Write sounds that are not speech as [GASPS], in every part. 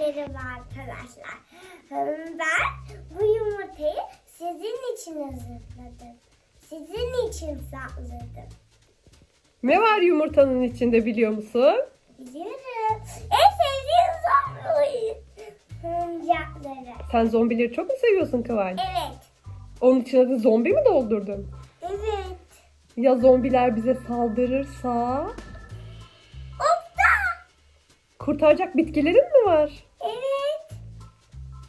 Merhaba arkadaşlar. Ben bu yumurtayı sizin için hazırladım. Sizin için sakladım. Ne var yumurtanın içinde biliyor musun? Biliyorum. En sevdiğim zombi oyuncakları. Sen zombileri çok mu seviyorsun Kıvanç? Evet. Onun içine de zombi mi doldurdun? Evet. Ya zombiler bize saldırırsa? Kurtaracak bitkilerin mi var?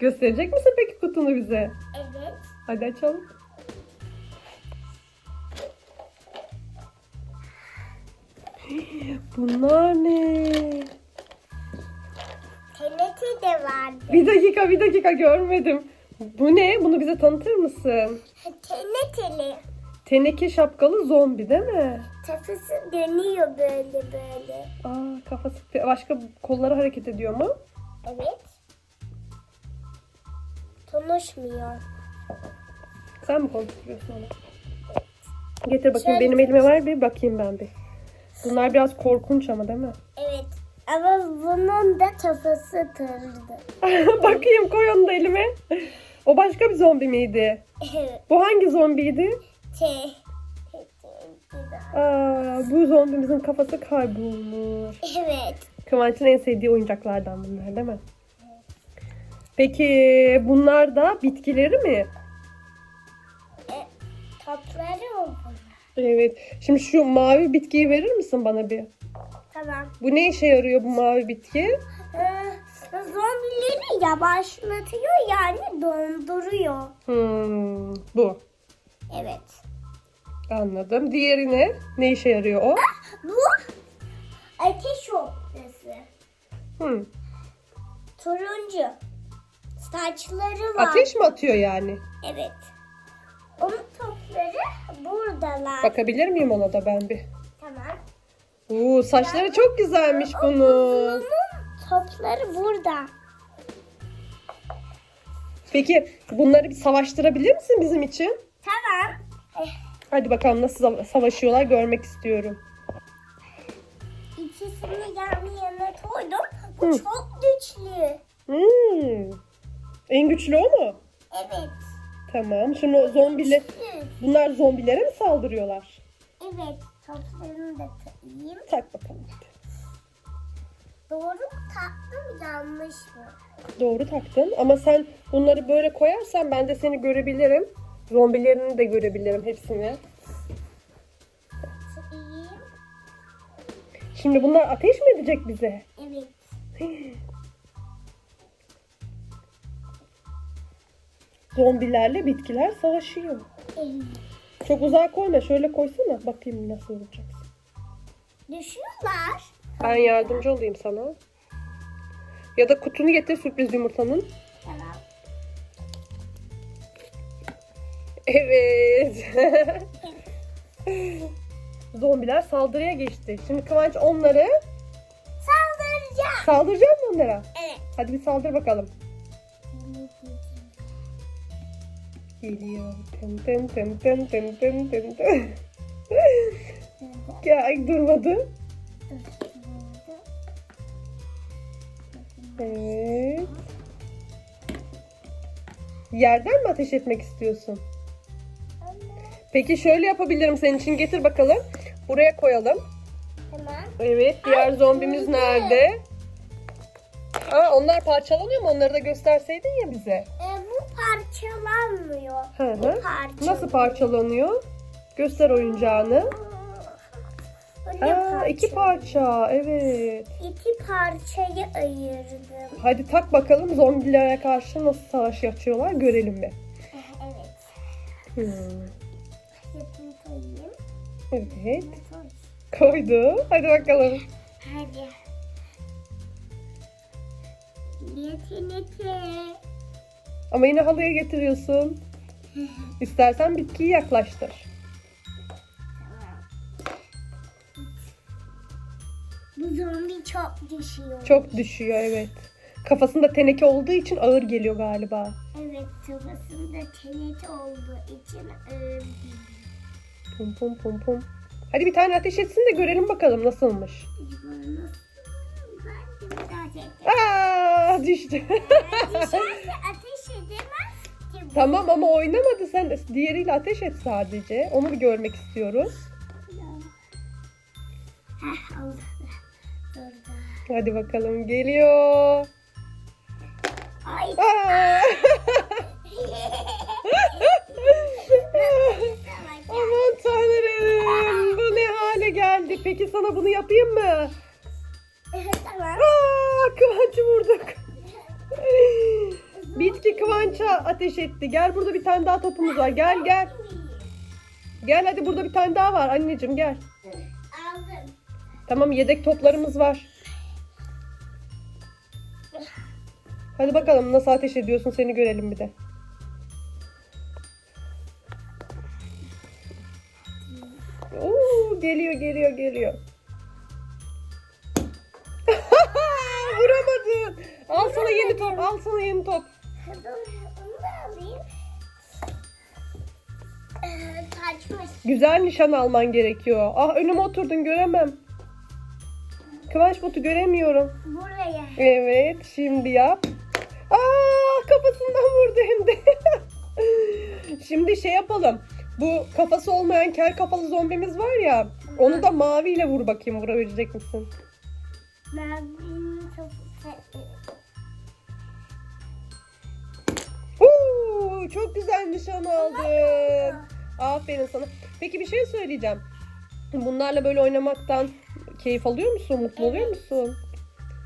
Gösterecek misin peki kutunu bize? Evet. Hadi açalım. Bunlar ne? TNT de vardı. Bir dakika bir dakika görmedim. Bu ne? Bunu bize tanıtır mısın? TNT'li. Teneke şapkalı zombi değil mi? Kafası dönüyor böyle böyle. Aa kafası başka kolları hareket ediyor mu? Evet. Konuşmuyor. Sen mi konuşturuyorsun onu? Getir bakayım Şöyle benim elime ver bir bakayım ben bir. Bunlar biraz korkunç ama değil mi? Evet. Ama bunun da kafası tırdı. [LAUGHS] bakayım koy onu da elime. O başka bir zombi miydi? Evet. Bu hangi zombiydi? T. Aa, bu zombimizin kafası kaybolmuş. Evet. Kıvanç'ın en sevdiği oyuncaklardan bunlar değil mi? Peki bunlar da bitkileri mi? E, topları o bunlar. Evet. Şimdi şu mavi bitkiyi verir misin bana bir? Tamam. Bu ne işe yarıyor bu mavi bitki? Ee, zombileri yavaşlatıyor yani donduruyor. Hmm, bu. Evet. Anladım. Diğeri ne? Ne işe yarıyor o? Bu ateş oprası. Hmm. Turuncu. Saçları var. Ateş mi atıyor yani? Evet. Onun topları buradalar. Bakabilir miyim ona da ben bir? Tamam. Oo, saçları çok güzelmiş bunun. Onun topları burada. Peki bunları bir savaştırabilir misin bizim için? Tamam. Eh, Hadi bakalım nasıl sava- savaşıyorlar görmek istiyorum. İkisini yan yana koydum. Bu Hı. çok güçlü. Hmm. En güçlü o mu? Evet. Tamam. Şimdi o zombiler, bunlar zombilere mi saldırıyorlar? Evet. Toplarını da takayım. Tak bakalım. Doğru mu taktım yanlış mı? Doğru taktın ama sen bunları böyle koyarsan ben de seni görebilirim. Zombilerini de görebilirim hepsini. Takayım. Şimdi bunlar ateş mi edecek bize? Evet. [GASPS] Zombilerle bitkiler savaşıyor. Çok uzağa koyma. Şöyle koysana. Bakayım nasıl vuracaksın. Düşüyorlar. Ben yardımcı olayım sana. Ya da kutunu getir sürpriz yumurtanın. Tamam. Evet. [LAUGHS] Zombiler saldırıya geçti. Şimdi Kıvanç onları Saldıracağım. saldıracak mı onlara? Evet. Hadi bir saldır bakalım. Geliyor. Tın tın tın tın tın tın tın tın. ya ay, durmadı. Evet. Yerden mi ateş etmek istiyorsun? Peki şöyle yapabilirim senin için. Getir bakalım. Buraya koyalım. Tamam. Evet. Diğer Ay, zombimiz nerede? Aa, onlar parçalanıyor mu? Onları da gösterseydin ya bize. E, bu parçalanmıyor. Hı hı. parça. Nasıl parçalanıyor? Göster oyuncağını. Böyle Aa, iki parça. Evet. İki parçayı ayırdım. Hadi tak bakalım zombilere karşı nasıl savaş açıyorlar görelim bir. Evet. Hmm. Koyayım. Evet. Koy. Koydu. Hadi bakalım. Hadi. Yetenekle. Ama yine halıya getiriyorsun. İstersen bitkiyi yaklaştır. Bu zombi çok düşüyor. Çok düşüyor evet. Kafasında teneke olduğu için ağır geliyor galiba. Evet, kafasında tenet olduğu için ağır Pum pum pum pum. Hadi bir tane ateş etsin de görelim bakalım nasılmış. Aa, düştü. Düşerse [LAUGHS] tamam ama oynamadı. Sen diğeriyle ateş et sadece. Onu bir görmek istiyoruz. Hadi bakalım geliyor. Ay. [LAUGHS] Aman tanrım. Bu ne hale geldi? Peki sana bunu yapayım mı? tamam. Aa, Kıvanç'ı vurduk. Ateş etti. Gel burada bir tane daha topumuz var. Gel gel. Gel hadi burada bir tane daha var anneciğim gel. Aldım. Tamam yedek toplarımız var. Hadi bakalım nasıl ateş ediyorsun seni görelim bir de. Oo, geliyor geliyor geliyor. [LAUGHS] Vuramadın. Al sana yeni top. Al sana yeni top. Dur, onu da alayım. Ee, kaçmış. Güzel nişan alman gerekiyor. Ah önüme oturdun göremem. Kıvanç botu göremiyorum. Buraya. Evet şimdi yap. Aa kafasından vurdu hem de. [LAUGHS] şimdi şey yapalım. Bu kafası olmayan kel kafalı zombimiz var ya. Onu da maviyle vur bakayım vurabilecek misin? Mavinin çok çok güzel nişan aldın. Aferin sana. Peki bir şey söyleyeceğim. Bunlarla böyle oynamaktan keyif alıyor musun? Mutlu oluyor musun?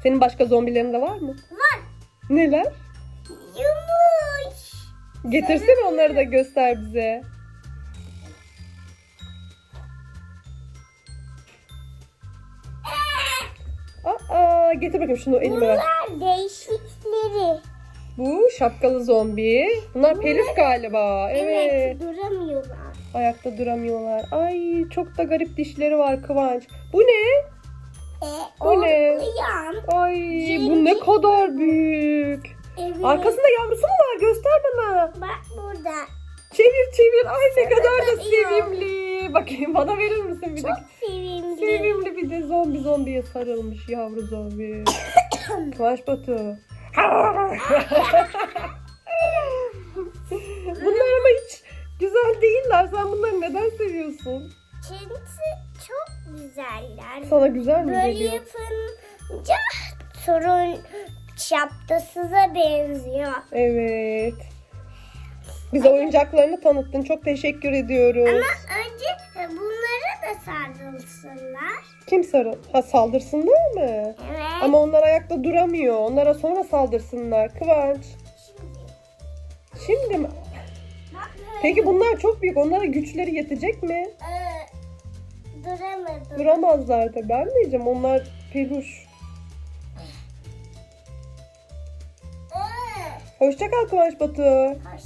Senin başka zombilerin de var mı? Var. Neler? Yumuş. Getirsene onları da göster bize. Aa, getir bakayım şunu elime ver. Bunlar değişikleri. Bu şapkalı zombi. Bunlar pelus galiba. Evet. Evet. Duramıyorlar. Ayakta duramıyorlar. Ay çok da garip dişleri var Kıvanç. Bu ne? E, Bu ne? Orlayan. Ay bu ne kadar büyük. Evet. Arkasında yavrusu mu var? Göster bana. Bak burada. Çevir çevir. Ay ne kadar da sevimli. Bakayım bana verir misin bir? Çok sevimli. Sevimli bir de zombi zombiye sarılmış yavru zombi. [COUGHS] Kıvanç Batu. Bunlar ama hiç güzel değiller. Sen bunları neden seviyorsun? Çünkü çok güzeller. Sana güzel mi Böyle geliyor? yapınca sorun şapkasıza benziyor. Evet. Bize oyuncaklarını tanıttın. Çok teşekkür ediyoruz. Ama önce bunlara da sarılsınlar. Kim sarıl? Ha saldırsınlar mı? Evet. Ama onlar ayakta duramıyor. Onlara sonra saldırsınlar. Kıvanç. Şimdi, Şimdi mi? Peki bunlar çok büyük. Onlara güçleri yetecek mi? Ee, duramadım. Duramazlar da. Ben diyeceğim. Onlar peluş. Ee, Hoşça kal Kıvanç Batu. hoşça